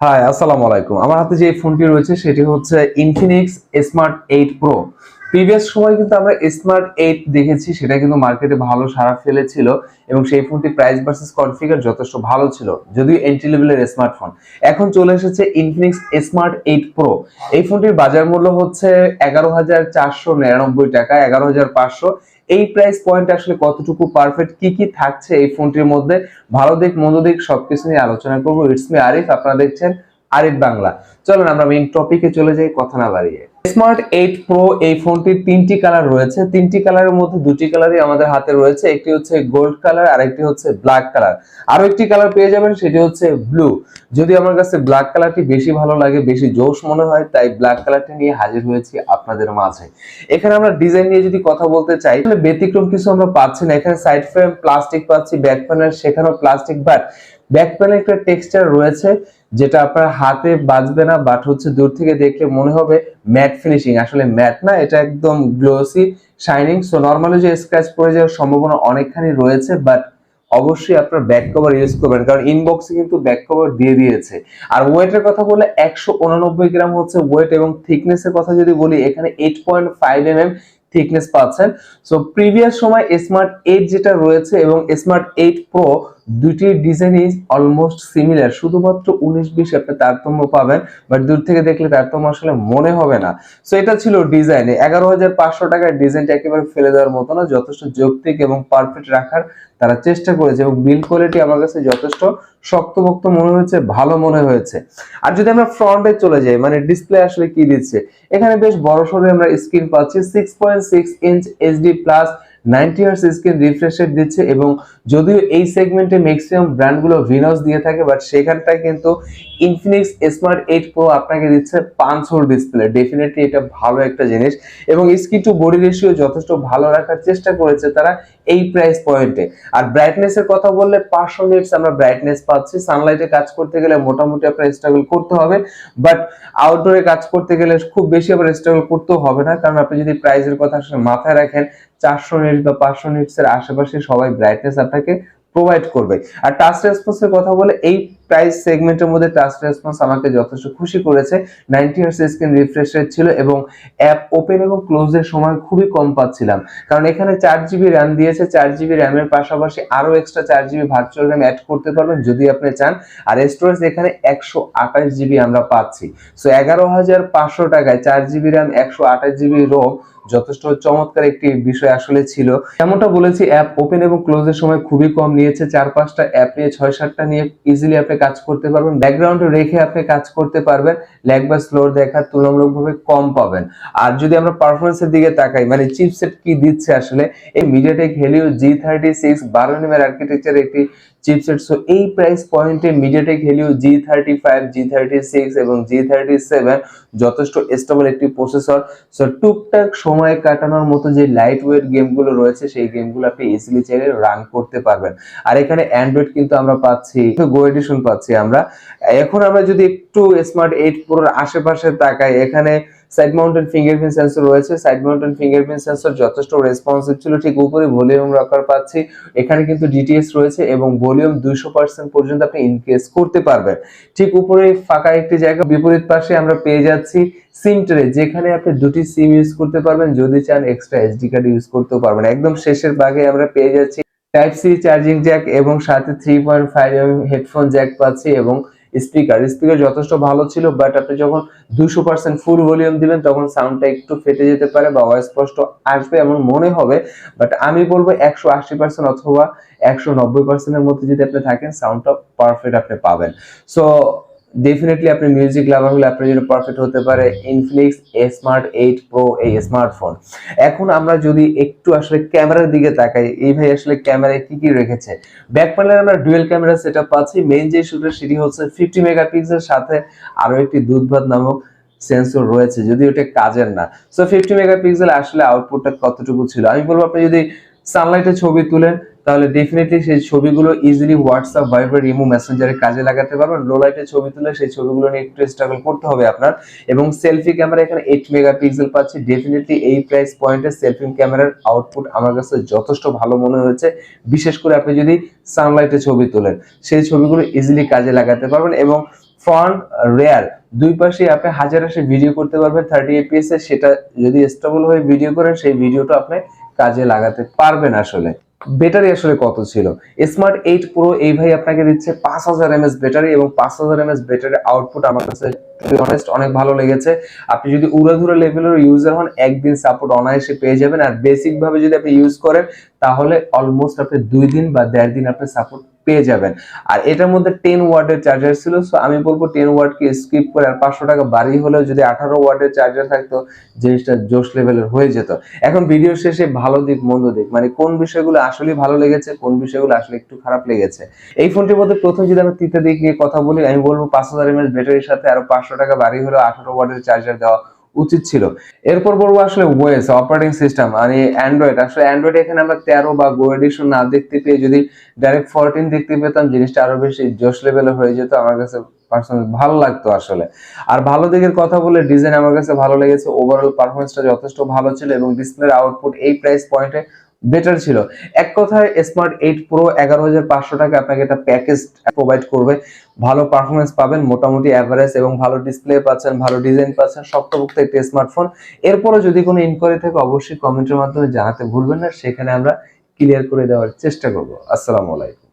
High আসসালামু আলাইকুম। আমার হাতে যে ফোনটি রয়েছে, সেটি হচ্ছে Infinix smart eight pro previous সময় কিন্তু আমরা স্মার্ট এইট দেখেছি, সেটা কিন্তু মার্কেটে ভালো সাড়া ফেলেছিল এবং সেই ফোনটি প্রাইস ভার্সেস কনফিগার যথেষ্ট ভালো ছিল, যদিও এন্ট্রি লেভেলের স্মার্টফোন এখন চলে এসেছে ইনফিনিক্স স্মার্ট এইট প্রো এই ফোনটির বাজার মূল্য হচ্ছে এগারো হাজার চারশো নিরানব্বই টাকা, এগারো হাজার পাঁচশো। এই প্রাইস পয়েন্ট আসলে কতটুকু পারফেক্ট কি কি থাকছে এই ফোনটির মধ্যে? ভালো দিক, মন্দ দিক সবকিছু নিয়ে আলোচনা করব। ইটস মি আরিফ আপনারা দেখছেন আরিফ বাংলা। চলুন আমরা মেইন টপিকে চলে যাই, কথা না বাড়িয়ে। স্মার্ট এইট প্রো এই ফোনটির তিনটি কালার রয়েছে। তিনটি কালারের মধ্যে দুটি কালারই আমাদের হাতে রয়েছে। একটি হচ্ছে গোল্ড কালার আর একটি হচ্ছে ব্ল্যাক কালার আরও একটি কালার পেয়ে যাবেন, সেটি হচ্ছে ব্লু যদি আমার কাছে ব্ল্যাক কালারটি বেশি ভালো লাগে, বেশি জোশ মনে হয়, তাই ব্ল্যাক কালারটি নিয়ে হাজির হয়েছি আপনাদের মাঝে। এখানে আমরা ডিজাইন নিয়ে যদি কথা বলতে চাই, তাহলে ব্যতিক্রম কিছু আমরা পাচ্ছি না। এখানে সাইড ফ্রেম প্লাস্টিক পাচ্ছি ব্যাক প্যানেল সেখানেও প্লাস্টিক বাট ব্যাক প্যানেল একটা টেক্সচার রয়েছে। যেটা আপনার হাতে বাজবে না বাট হচ্ছে দূর থেকে দেখলে মনে হবে ম্যাট ফিনিশিং আসলে ম্যাট না, এটা একদম গ্লোসি শাইনিং সো নর্মালি যে স্ক্র্যাচ পড়ে যাওয়ার সম্ভাবনা অনেকখানি রয়েছে বাট অবশ্যই আপনার ব্যাক কভার ইউজ করবেন, কারণ ইনবক্সে কিন্তু ব্যাক কভার দিয়ে দিয়েছে। আর ওয়েটের কথা বলে একশো উননব্বই গ্রাম হচ্ছে ওয়েট এবং থিকনেসের কথা যদি বলি, এখানে eight point five M M thickness পাচ্ছেন। সো প্রিভিয়াস সময় স্মার্ট এইট যেটা রয়েছে এবং স্মার্ট এইট প্রো দুটি ডিজাইনই অলমোস্ট সিমিলার শুধুমাত্র উনিশ, বিশ আপনি তারতম্য পাবেন বাট দূর থেকে দেখলে তারতম্য আসলে মনে হবে না। সো এটা ছিল ডিজাইনে এগারো হাজার পাঁচশো টাকার ডিজাইনটা একেবারে ফেলে দেওয়ার মতো না, যথেষ্ট যৌক্তিক এবং পারফেক্ট রাখার তারা চেষ্টা করেছে এবং বিল কোয়ালিটি আমার কাছে যথেষ্ট শক্তপোক্ত মনে হয়েছে, ভালো মনে হয়েছে। আর যদি আমরা ফ্রন্টে চলে যাই মানে ডিসপ্লে আসলে কি দিচ্ছে? এখানে বেশ বড় সড়ো আমরা স্ক্রিন পাচ্ছি six point six inch HD plus ninety hertz screen refresh rate দিচ্ছে এবং যদিও এই সেগমেন্টে ম্যাক্সিমাম ব্র্যান্ডগুলো ভিনস দিয়ে থাকে বাট সেখানটায় কিন্তু ইনফিনিক্স স্মার্ট এইট প্রো আপনাকে দিচ্ছে পাঁচ হোল ডিসপ্লে ডেফিনেটলি এটা ভালো একটা জিনিস এবং স্ক্রিন টু বডি রেশিও যথেষ্ট ভালো রাখার চেষ্টা করেছে তারা এই প্রাইস পয়েন্টে আর ব্রাইটনেস এর কথা বললে পাঁচশো নিটস আমরা ব্রাইটনেস পাচ্ছি। সানলাইটে কাজ করতে গেলে মোটামুটি আপনার স্ট্রাগল করতে হবে বাট আউটডোরে কাজ করতে গেলে খুব বেশি আবার স্ট্রাগল করতেও হবে না। কারণ আপনি যদি প্রাইসের কথা মাথায় রাখেন চারশো নিটস বা পাঁচশো নিটস এর আশেপাশে সবাই ব্রাইটনেস আপনাকে প্রোভাইড করবে। আর টাচ রেসপন্সের কথা বলে এই প্রাইস সেগমেন্টের মধ্যে টাচ রেসপন্স আমাকে যথেষ্ট খুশি করেছে। Ninety hertz screen refresh rate ছিল এবং অ্যাপ ওপেন এবং ক্লোজের সময় খুবই কম পাচ্ছিলাম। কারণ এখানে চার জিবি র্যাম দিয়েছে, চার জিবি র্যামের পাশাপাশি আরও এক্সট্রা চার জিবি ভার্চুয়াল র্যাম অ্যাড করতে পারবেন যদি আপনি চান। আর স্টোরেজ এখানে একশো আঠাশ জিবি আমরা পাচ্ছি। সো এগারো হাজার পাঁচশো টাকায় চার জিবি র্যাম একশো আঠাশ জিবি রোম যথেষ্ট চমৎকার একটি বিষয় আসলে ছিল। যেমনটা বলেছি অ্যাপ ওপেন এবং ক্লোজের সময় খুবই কম নিয়েছে। চার পাঁচটা অ্যাপ নিয়ে, ছয় সাতটা নিয়ে ইজিলি আপনি কাজ করতে পারবেন ব্যাকগ্রাউন্ডে রেখে আপনি কাজ করতে পারবেন ল্যাগ বা স্লোর দেখা তুলনামূলকভাবে কম পাবেন। আর যদি আমরা পারফরমেন্সের দিকে তাকাই মানে চিপসেট কি দিচ্ছে আসলে, এই MediaTek Helio G thirty six বারো নিমের আর্কিটেকচার একটি চিপসেট সো এই প্রাইস পয়েন্টে MediaTek Helio G thirty five G thirty six এবং জি থার্টি সেভেন যথেষ্ট স্টেবল একটি প্রসেসর সো টুকটাক সময় কাটানোর মতো যে লাইট ওয়েট গেমগুলো রয়েছে, সেই গেমগুলো আপনি ইজিলি চাইলে রান করতে পারবেন। আর এখানে অ্যান্ড্রয়েড কিন্তু আমরা পাচ্ছি। গো এডিশন পাচ্ছি আমরা। এখন আমরা যদি একটু স্মার্ট এইট প্রোর আশেপাশে তাকাই, এখানে সাইড মাউন্টেন ফিঙ্গারপ্রিন্ট সেন্সর রয়েছে। সাইড মাউন্টেন ফিঙ্গারপ্রিন্ট সেন্সর যথেষ্ট রেসপন্সিভ ছিল, ঠিক উপরে ভলিউম রকার পাচ্ছি। এখানে কিন্তু ডিটিএস রয়েছে এবং ভলিউম দুইশো পার্সেন্ট পর্যন্ত আপনি ইনক্রিজ করতে পারবেন। ঠিক উপরে ফাঁকা একটি জায়গা, বিপরীত পাশে আমরা পেয়ে যাচ্ছি সিম ট্রে যেখানে আপনি দুটি সিম ইউজ করতে পারবেন। যদি চান এক্সট্রা এসডি কার্ড ইউজ করতেও পারবেন। একদম শেষের ভাগে আমরা পেয়ে যাচ্ছি। টাইপ সি চার্জিং জ্যাক এবং সাথে three point five M headphone jack পাচ্ছি এবং স্পিকার স্পিকার যথেষ্ট ভালো ছিল বাট আপনি যখন দুশো পার্সেন্ট ফুল ভলিউম দিবেন, তখন সাউন্ডটা একটু ফেটে যেতে পারে বা অস্পষ্ট আসবে এমন মনে হবে। বাট আমি বলব একশো আশি পার্সেন্ট অথবা একশো নব্বই পার্সেন্টের মধ্যে যদি আপনি থাকেন সাউন্ডটা পারফেক্ট আপনি পাবেন। সো ডেফিনেটলি আপনি মিউজিক লাভার হলে আপনার জন্য পারফেক্ট হতে পারে ইনফ্লিক্স স্মার্ট এইট প্রো এই স্মার্টফোন এখন আমরা যদি একটু আসলে ক্যামেরার দিকে তাকাই, এই ভাই আসলে ক্যামেরায় কি কি রেখেছে? ব্যাক প্যানেলে আমরা ডুয়েল ক্যামেরা সেট আপ পাচ্ছি। মেইন যে শুটার সেটি হচ্ছে ফিফটি মেগাপিক্সেল সাথে আরও একটি দুধভাত নামক সেন্সর রয়েছে। যদি ওটা কাজের না। সো ফিফটি মেগাপিক্সেল আসলে আউটপুটটা কতটুকু ছিল? আমি বলব আপনি যদি সানলাইটে ছবি তুলেন, তাহলে ডেফিনেটলি সেই ছবিগুলো ইজিলি হোয়াটসঅ্যাপ ভাইবার ইমো মেসেঞ্জারে কাজে লাগাতে পারবেন। লো লাইটে ছবি তুলে সেই ছবিগুলো নিয়ে একটু স্ট্রাগল করতে হবে আপনার। এবং সেলফি ক্যামেরা এখানে এইট মেগাপিক্সেল পাচ্ছি। ডেফিনেটলি এই প্রাইস পয়েন্টে সেলফি ক্যামেরার আউটপুট আমার কাছে যথেষ্ট ভালো মনে হয়েছে। বিশেষ করে আপনি যদি সানলাইটে ছবি তোলেন, সেই ছবিগুলো ইজিলি কাজে লাগাতে পারবেন এবং ফ্রন্ট রেয়ার দুই পাশে আপনি হাজার হাজার ভিডিও করতে পারবেন। থার্টি এপিএস এ সেটা যদি স্টেবল হয়ে ভিডিও করেন, সেই ভিডিওটা আপনি কাজে লাগাতে পারবেন আসলে। ব্যাটারি আসলে কত ছিল? স্মার্ট এইট প্রো এই ভাই আপনাকে দিচ্ছে পাঁচ হাজার এমএস ব্যাটারি এবং পাঁচ হাজার এমএস ব্যাটারি আউটপুট আমার কাছে অনেক ভালো লেগেছে। আপনি যদি উড়াধুরা লেভেলের ইউজার হন, একদিন সাপোর্ট অনায়াসে পেয়ে যাবেন। আর বেসিক ভাবে যদি আপনি ইউজ করেন, তাহলে অলমোস্ট আপনি দুই দিন বা দেড় দিন আপনি সাপোর্ট পেয়ে যাবেন। আর এটার মধ্যে টেন ওয়ার্ডের চার্জার ছিল সো আমি বলব টেন ওয়ার্ডকে স্কিপ করে আর পাঁচশো টাকা বাড়ি হলেও যদি আঠারো ওয়ার্ডের চার্জার থাকতো, জিনিসটা জোশ লেভেলের হয়ে যেত। এখন ভিডিও শেষে ভালো দিক, মন্দ দিক মানে কোন বিষয়গুলো আসলে ভালো লেগেছে, কোন বিষয়গুলো আসলে একটু খারাপ লেগেছে। এই ফোনটির মধ্যে প্রথম যদি আমি তৃতীয় দিক নিয়ে কথা বলি, আমি বলব পাঁচ হাজার এমএস ব্যাটারির সাথে আরও পাঁচশো টাকা বাড়ি হলেও আঠারো ওয়ার্ডের চার্জার দেওয়া উচিত ছিল। এরপর বলব আসলে ওয়েস অপারেটিং সিস্টেম মানে অ্যান্ড্রয়েড আসলে অ্যান্ড্রয়েড এখানে আমরা তেরো বা গো এডিশন না দেখতে পেয়ে যদি ডাইরেক্ট ফোরটিন দেখতে পেতাম, জিনিসটা আরও বেশি জোশ লেভেলে হয়ে যেত, আমার কাছে ভালো লাগতো আসলে। আর ভালো দিকের কথা বলে ডিজাইন আমার কাছে ভালো লেগেছে ওভারঅল পারফরমেন্সটা যথেষ্ট ভালো ছিল এবং ডিসপ্লের আউটপুট এই প্রাইস পয়েন্টে বেটার ছিল। এক কথায় স্মার্ট এইট প্রো এগারো হাজার পাঁচশো টাকা আপনাকে একটা প্যাকেজ প্রোভাইড করবে। ভালো পারফরমেন্স পাবেন, মোটামুটি অ্যাভারেজ এবং ভালো ডিসপ্লে পাচ্ছেন, ভালো ডিজাইন পাচ্ছেন সপ্তাহভুক্ত একটি স্মার্টফোন এরপরও যদি কোনো ইনকোয়ারি থাকে, অবশ্যই কমেন্টের মাধ্যমে জানাতে ভুলবেন না। সেখানে আমরা ক্লিয়ার করে দেওয়ার চেষ্টা করব। আসসালামু আলাইকুম।